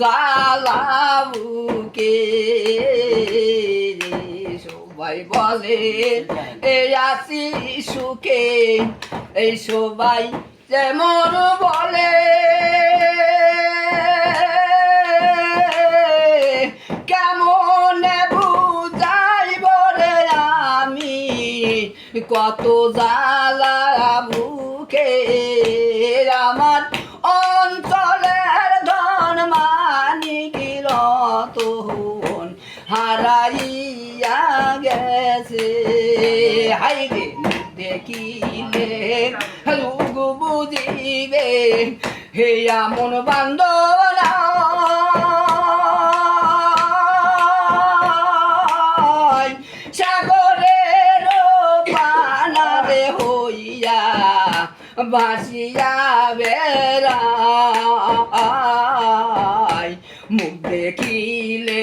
জ্বালাবুকে সবাই বলে এই আছি সুখে। এই সবাই যেমন বলে কত জ্বালা বুকে হাই রে দেখিলে লোক বুঝিবে হে আমন বান্ধব নাই সাগরের পানারে হইয়া বাসিয়া বেড়াই মুখ দেখিলে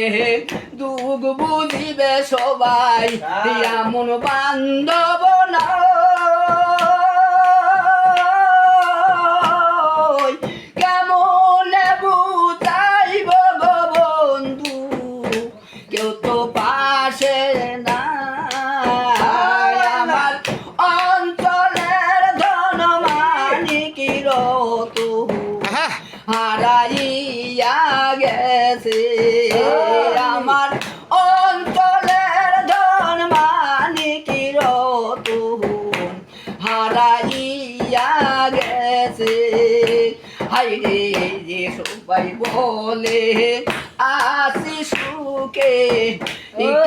দুগ বুঝিবে সবাই এমন বান্ধব নয় কেমন বুঝাইব গো বন্ধু? কেউ তো পাশে না। আমার অঞ্চলের ধন গেছে হাইরে যে সবাই বলে আসি সুখে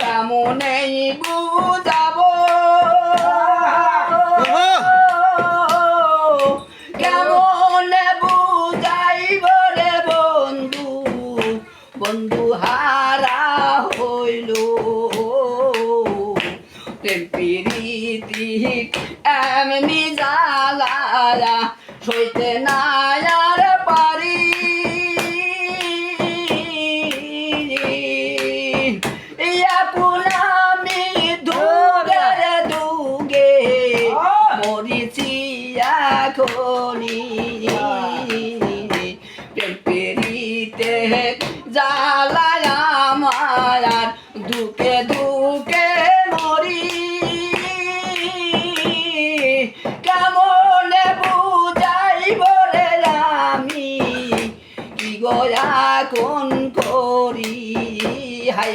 কেমন বুঝাবো টেম্পিরিতি এমনি জ্বালায়া সইতে না আর পারি। এখন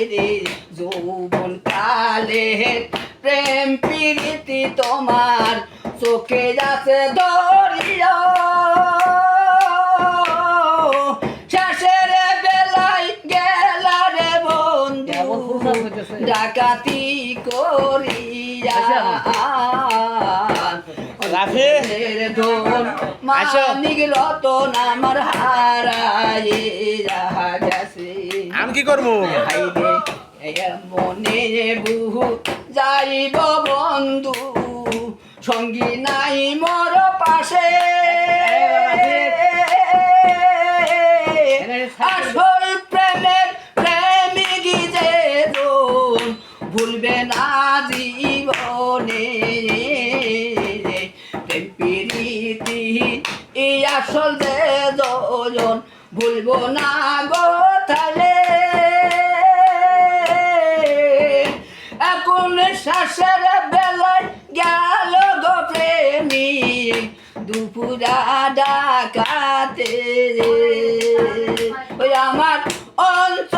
হাইরে যৌবন কালে প্রেম প্রীতি তোমার চোখে যাচ্ছে ধরিয়া শেষের বেলায় গেলা রে বন্ধু ডাকাতি করিয়া। ধন মানিক রতন আমার আমি কি করব মনে বহু যাইব বন্ধু সঙ্গী নাই মোর পাশে আসল প্রেমের প্রেমিক যে ভুলবে না জীবনে প্রেম প্রীতি এই আসল যে ভুলবো না গো তাহলে এখন শ্বাসের বেলায় গেল গো প্রেমিক। দুপুরা ডাকাতে। ওই আমার মানিকির